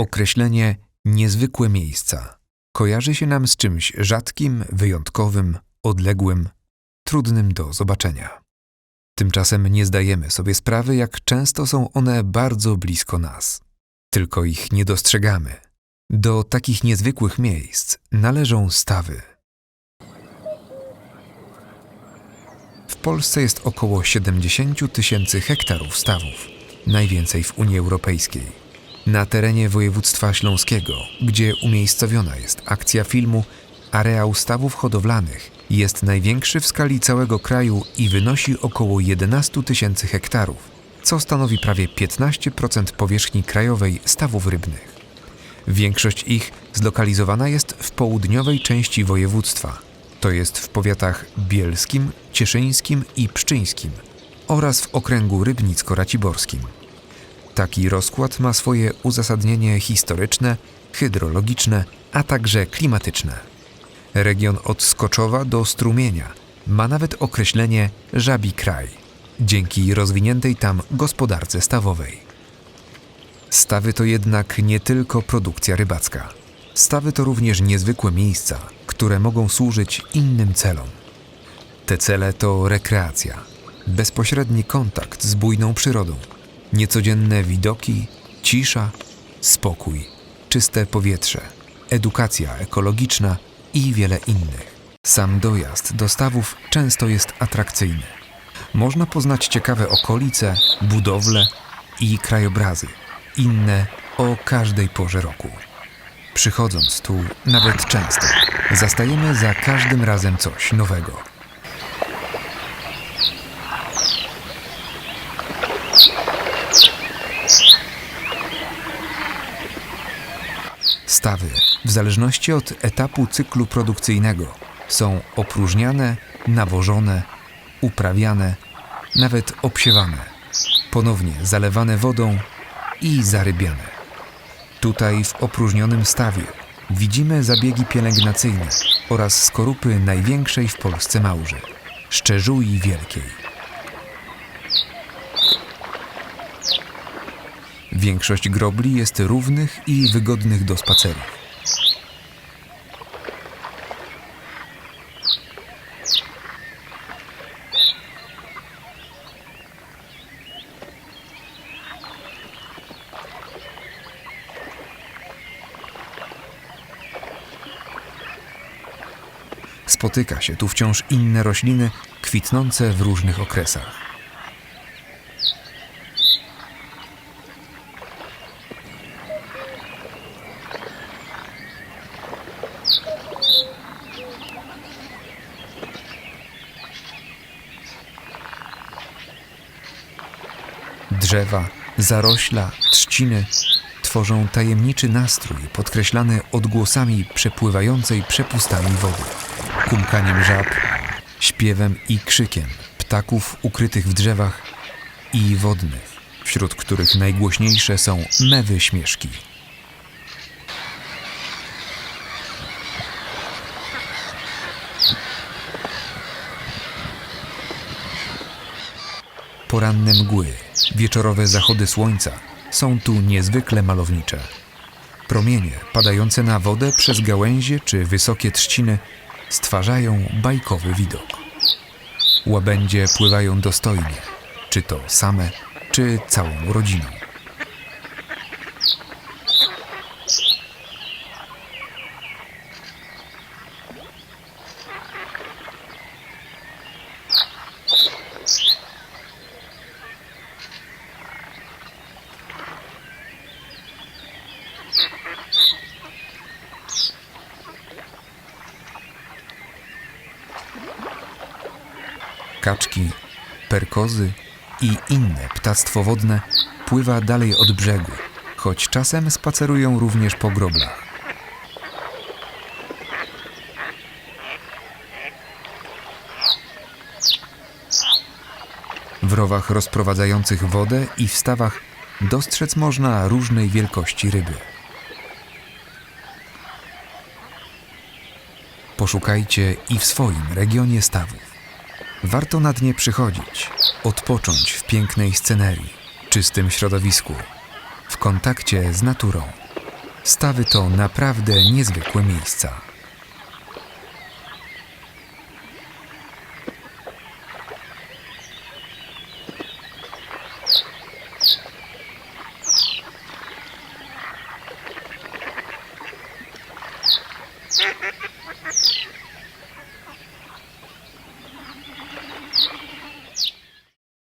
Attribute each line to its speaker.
Speaker 1: Określenie niezwykłe miejsca kojarzy się nam z czymś rzadkim, wyjątkowym, odległym, trudnym do zobaczenia. Tymczasem nie zdajemy sobie sprawy, jak często są one bardzo blisko nas. Tylko ich nie dostrzegamy. Do takich niezwykłych miejsc należą stawy. W Polsce jest około 70 tysięcy hektarów stawów, najwięcej w Unii Europejskiej. Na terenie województwa śląskiego, gdzie umiejscowiona jest akcja filmu, areał stawów hodowlanych jest największy w skali całego kraju i wynosi około 11 tysięcy hektarów, co stanowi prawie 15% powierzchni krajowej stawów rybnych. Większość ich zlokalizowana jest w południowej części województwa, to jest w powiatach bielskim, cieszyńskim i pszczyńskim oraz w okręgu rybnicko-raciborskim. Taki rozkład ma swoje uzasadnienie historyczne, hydrologiczne, a także klimatyczne. Region od Skoczowa do Strumienia ma nawet określenie żabi kraj, dzięki rozwiniętej tam gospodarce stawowej. Stawy to jednak nie tylko produkcja rybacka. Stawy to również niezwykłe miejsca, które mogą służyć innym celom. Te cele to rekreacja, bezpośredni kontakt z bujną przyrodą, niecodzienne widoki, cisza, spokój, czyste powietrze, edukacja ekologiczna i wiele innych. Sam dojazd do stawów często jest atrakcyjny. Można poznać ciekawe okolice, budowle i krajobrazy, inne o każdej porze roku. Przychodząc tu, nawet często, zastajemy za każdym razem coś nowego. Stawy, w zależności od etapu cyklu produkcyjnego, są opróżniane, nawożone, uprawiane, nawet obsiewane, ponownie zalewane wodą i zarybiane. Tutaj w opróżnionym stawie widzimy zabiegi pielęgnacyjne oraz skorupy największej w Polsce małży, szczerzui wielkiej. Większość grobli jest równych i wygodnych do spacerów. Spotyka się tu wciąż inne rośliny kwitnące w różnych okresach. Drzewa, zarośla, trzciny tworzą tajemniczy nastrój podkreślany odgłosami przepływającej przepustami wody, kumkaniem żab, śpiewem i krzykiem ptaków ukrytych w drzewach i wodnych, wśród których najgłośniejsze są mewy śmieszki. Poranne mgły, wieczorowe zachody słońca są tu niezwykle malownicze. Promienie padające na wodę przez gałęzie czy wysokie trzciny stwarzają bajkowy widok. Łabędzie pływają dostojnie, czy to same, czy całą rodziną. Kaczki, perkozy i inne ptactwo wodne pływa dalej od brzegu, choć czasem spacerują również po groblach. W rowach rozprowadzających wodę i w stawach dostrzec można różnej wielkości ryby. Poszukajcie i w swoim regionie stawów. Warto nad nie przychodzić, odpocząć w pięknej scenerii, czystym środowisku, w kontakcie z naturą. Stawy to naprawdę niezwykłe miejsca.